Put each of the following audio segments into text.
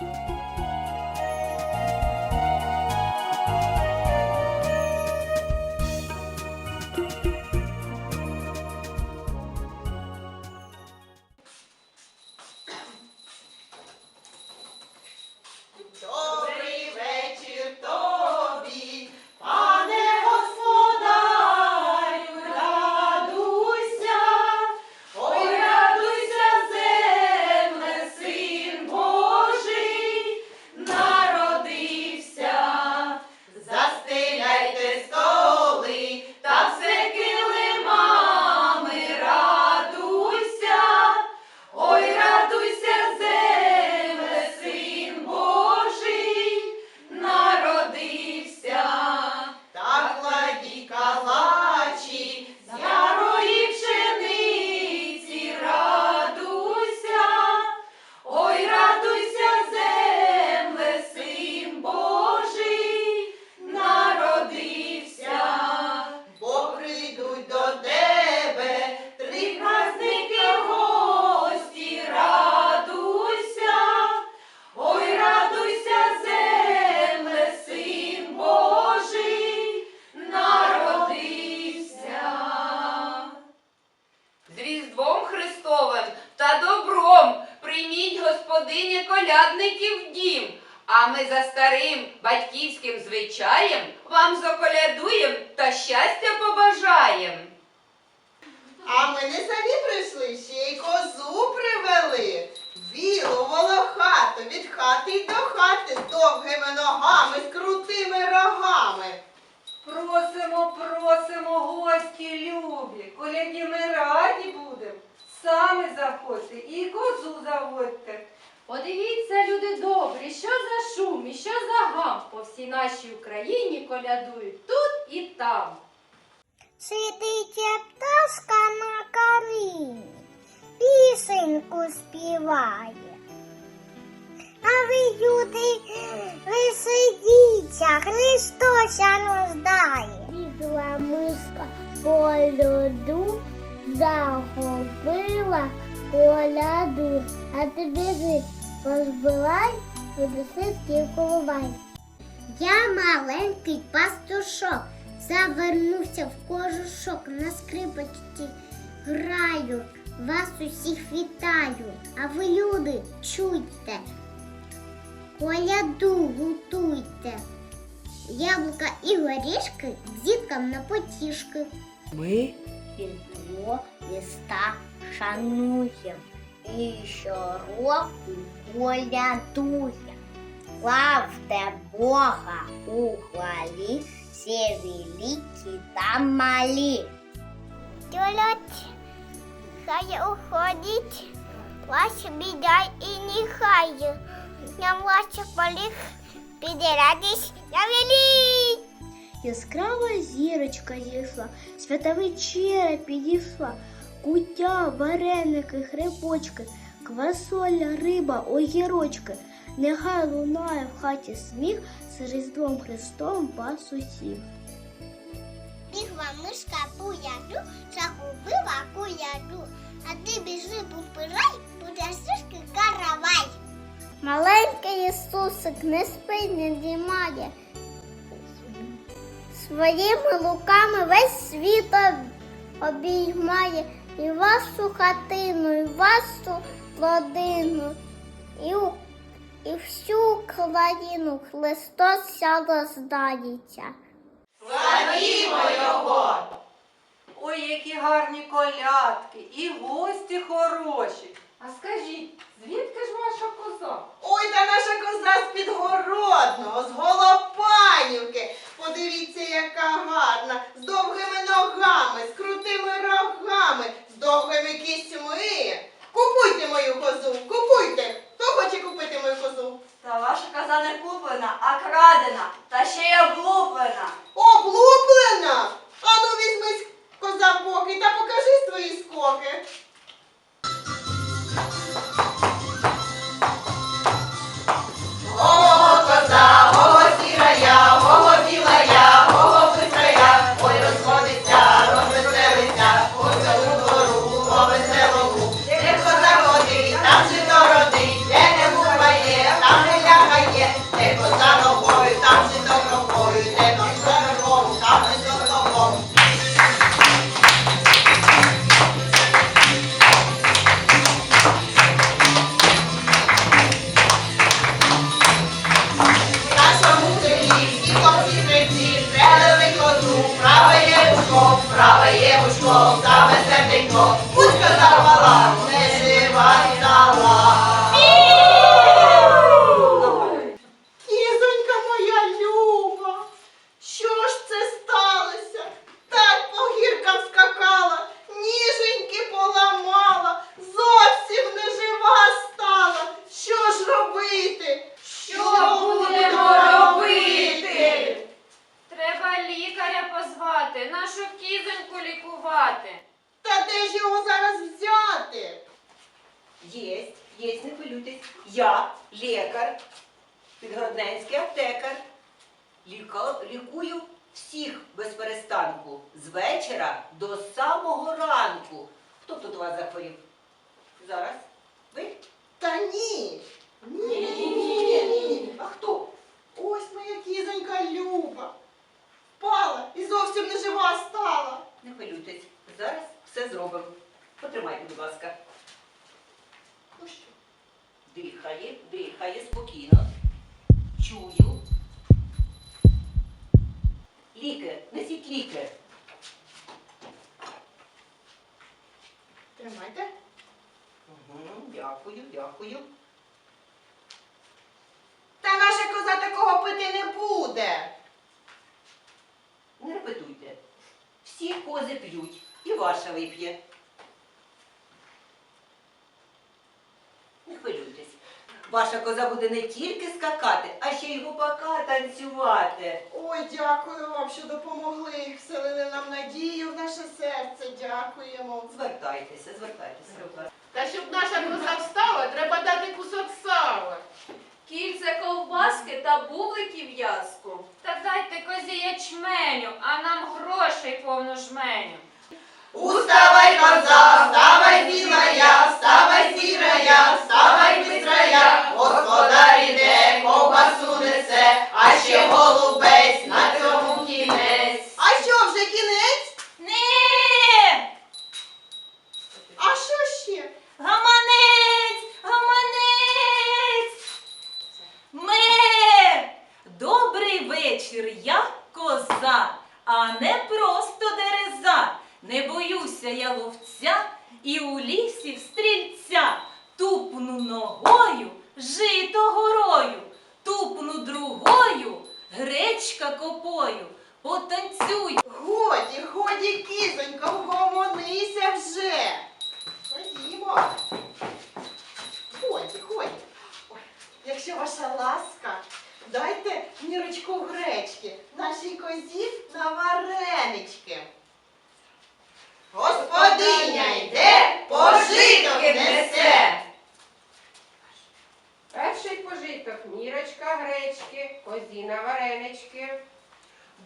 Добрий колядників дім. А ми за старим батьківським звичаєм вам заколядуєм та щастя побажаєм. А ми не самі прийшли, ще й козу привели. Білу, волохату, від хати й до хати, з довгими ногами, з крутими рогами. Просимо, просимо, гості любі, коляді ми раді будем. Самі заходьте і козу заводьте. Подивіться, люди добрі, що за шум і що за по всій нашій Україні колядують тут і там. Сидить пташка на карині, пісеньку співає. А ви, люди, ви сидіться, Христося рождає. Бігла мишка по льоду, захопила коляду, а ти біжи, позбивай, подеси колобай. Я маленький пастушок, завернувся в кожушок, на скрипочці граю, вас усіх вітаю, а ви, люди, чуйте, коляду гутуйте, яблука і горішки діткам на потішки. Ми Різдво міста шануєм і щороку колядуєм. Славте Бога у хвалі, всі великі та малі. Тюлять, хай уходить, ваш бідай і нехай. Нам ваших поліг підрадись на великий. Яскрава зірочка зійшла, свята вечеря підійшла, куття, вареники, грибочки, квасоля, риба, огірочки. Нехай лунає в хаті сміх з Різдвом Христом вас усіх. Бігла мишка буяду, загубила куляду, а ти біжи попирай, будеш каравай. Маленький Ісусик не спить, не дрімає. Своїми луками весь світ обіймає і вашу хатину, і вашу родину, і, у- і всю країну Христос ся роздається. Славімо його! ой, які гарні колядки, і гості хороші. А скажіть, звідки ж ваша коза? Ой, та наша коза з Підгородного, з Голопанівки. Подивіться, яка гарна, з довгими ногами, з крутими рогами, з довгими кісьми. Купуйте мою козу, купуйте. Хто хоче купити мою козу? Та ваша каза не куплена, а крадена, та ще й облуплена. Облуплена? Хвилюйтесь. Я лікар, підгородненський аптекар. Лікую всіх без перестанку. З вечора до самого ранку. Хто тут у вас захворів? Зараз? Ви? Та ні, ні, ні, ні. А хто? Ось моя кізонька Люба. Впала і зовсім не жива стала. Не хвилюйтесь. Зараз все зробимо. Потримайте, будь ласка. Ну що? Дихає, дихає спокійно. Чую. Ліки, несіть ліки. Тримайте. Угу, дякую, дякую. Та наша коза такого пити не буде. Не репетуйте. Всі кози п'ють, і ваша вип'є. Не хвилюйтесь. Ваша коза буде не тільки скакати, а ще й гупака танцювати. Ой, дякую вам, що допомогли. Вселили нам надію в наше серце. Дякуємо. Звертайтеся, звертайтеся. будь ласка. Та щоб наша коза встала, треба дати кусок сала. Кільце ковбаски та бублики в'язку. Та дайте козі ячменю, а нам грошей повну жменю. Уставай, коза, вставай, білая, вставай, сірая, вставай, бистрая, господар іде, ковбасу несе, а ще голубець на цьому кінець. А що, вже кінець? Не! А що ще? Гаманець! Гаманець! Ме! Добрий вечір, я коза, а не просто дереза. Не боюся я ловця і у лісі стрільця. Тупну ногою, жито горою, тупну другою, гречка копою. Потанцюй. Годі, годі, кізонько, вгомонися вже. Ходімо. Годі, годі. Якщо ваша ласка, дайте мірочку гречки нашій козі на варенички. Господиня йде, пожиток несе. Перший пожиток мірочка гречки, козіна варенички.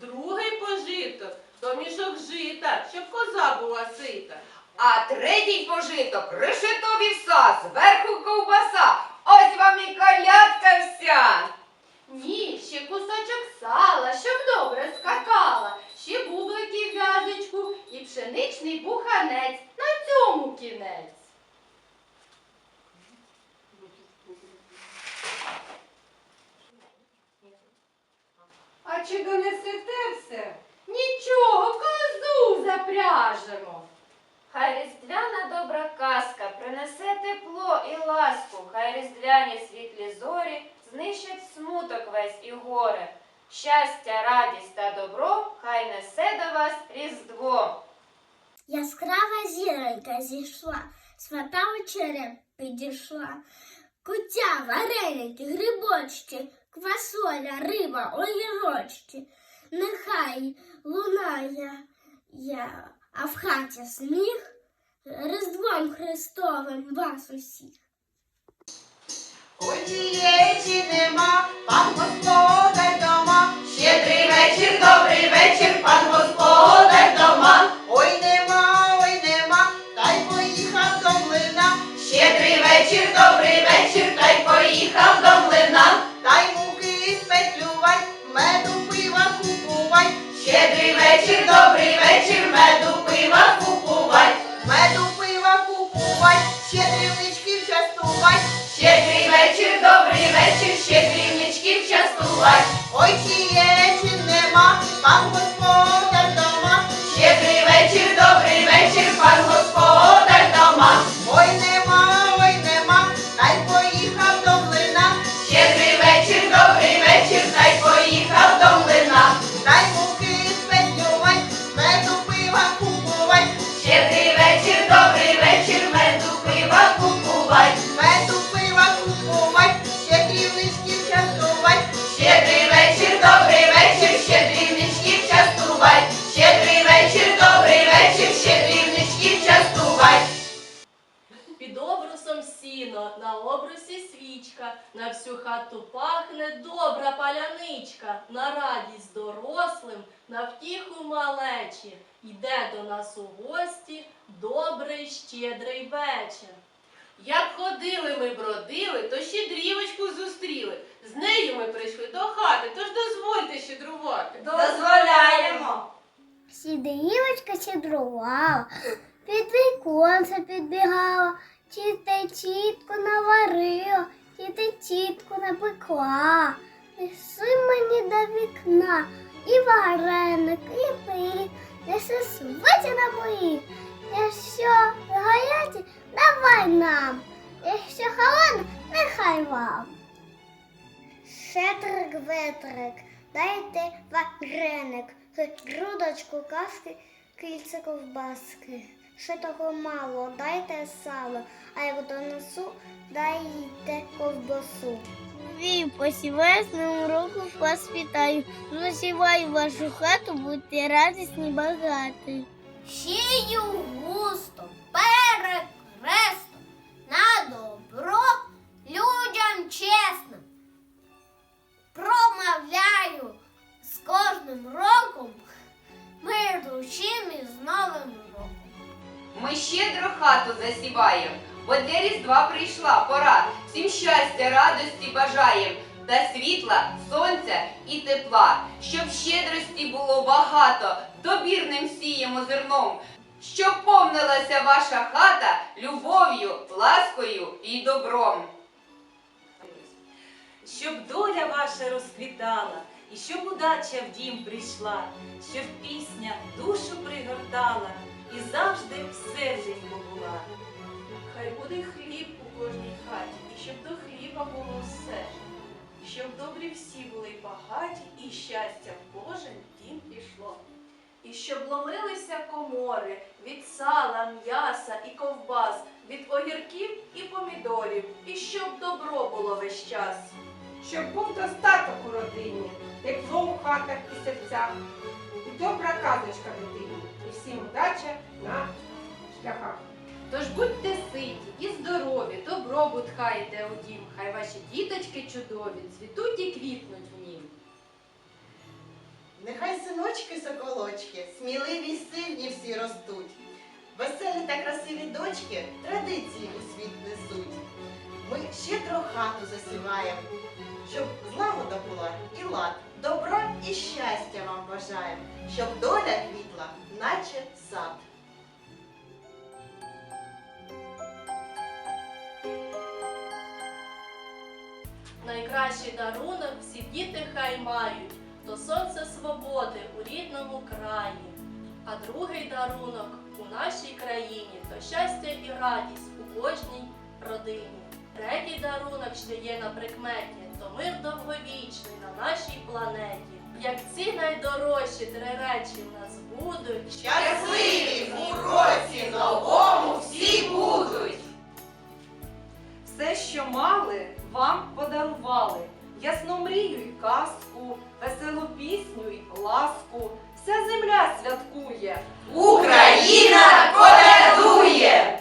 Другий пожиток то мішок жита, щоб коза була сита. А третій пожиток решето вівса, зверху ковбаса. Ось вам і колядка вся. Ні, ще кусочок сала, щоб добре скакала, ще бублики в в'язочку і пшеничний буханець. На цьому кінець. А чи донесете все? Нічого, козу запряжемо. Хай різдвяна добра казка принесе тепло і ласку, хай різдвяні світлі зорі знищать смуток весь і горе. Щастя, радість та добро хай несе до вас Різдво. Яскрава зіронька зійшла, свята вечеря підійшла. Куття, вареники, грибочки, квасоля, риба, огірочки. Нехай лунає я, а в хаті сміх, Різдвом Христовим вас усіх. Одіє чи нема, пан господар дома. Щедрий вечір, добрий вечір, пан господар дома. Вечір, добрий вечір, та й поїхав до млина. Та й муки спетлювай, меду пива купувай. Щедрий вечір, добрий вечір, меду пива на радість дорослим, на втіху малечі. Йде до нас у гості добрий щедрий вечір. Як ходили ми бродили, то щедрівочку зустріли. З нею ми прийшли до хати, тож дозвольте щедрувати. Дозволяємо. Сідрівочка сідрувала, під віконце підбігала, чисте чітко наварила, чисте чітко напекла. Неси мені до вікна і вареник, і пиріг, неси свиті на мої. Якщо гарячі, давай нам, якщо холодно, нехай вам. Шетрик ветрик, дайте вареник, грудочку каски, кільце ковбаски. Ще того мало, дайте сало, а як донесу, дайте ковбасу. Вій посіваю, з новим роком вас вітаю. Засіваю вашу хату, будьте радісні, багаті. Сію густо, перекресно, на добро людям чесним. Промовляю з кожним роком мир душі з новим роком. Ми щедро хату засіваєм, бо для Різдва прийшла пора. Всім щастя, радості бажаєм, та світла, сонця і тепла, щоб щедрості було багато, добірним сіємо зерном, щоб повнилася ваша хата любов'ю, ласкою і добром. щоб доля ваша розквітала, і щоб удача в дім прийшла, щоб пісня душу пригортала і завжди в серденьку була. Хай буде хліб у кожній хаті, і щоб до хліба було все. Щоб добрі всі були багаті, і щастя в кожен дім пішло. І щоб ломилися комори від сала, м'яса і ковбас, від огірків і помідорів, і щоб добро було весь час. Щоб був достаток у родині, тепло у хатах і серцях, і добра казочка йде у дім, хай ваші діточки чудові, цвітуть і квітнуть в нім. Нехай синочки соколочки, сміливі й сильні всі ростуть. Веселі та красиві дочки традиції у світ несуть. Ми щедро хату засіваємо, щоб злагода була і лад, добра і щастя вам бажаємо, щоб доля квітла, наче сад. Найкращий дарунок всі діти хай мають, то сонце свободи у рідному краї. А другий дарунок у нашій країні то щастя і радість у кожній родині. Третій дарунок, що є на прикметі, то мир довговічний на нашій планеті. Як ці найдорожчі три речі в нас будуть, Щасливі в році новому всі будуть! Все, що мали, вам подарували. Ясну мрію й казку, веселу пісню й ласку. Вся земля святкує. Україна колядує!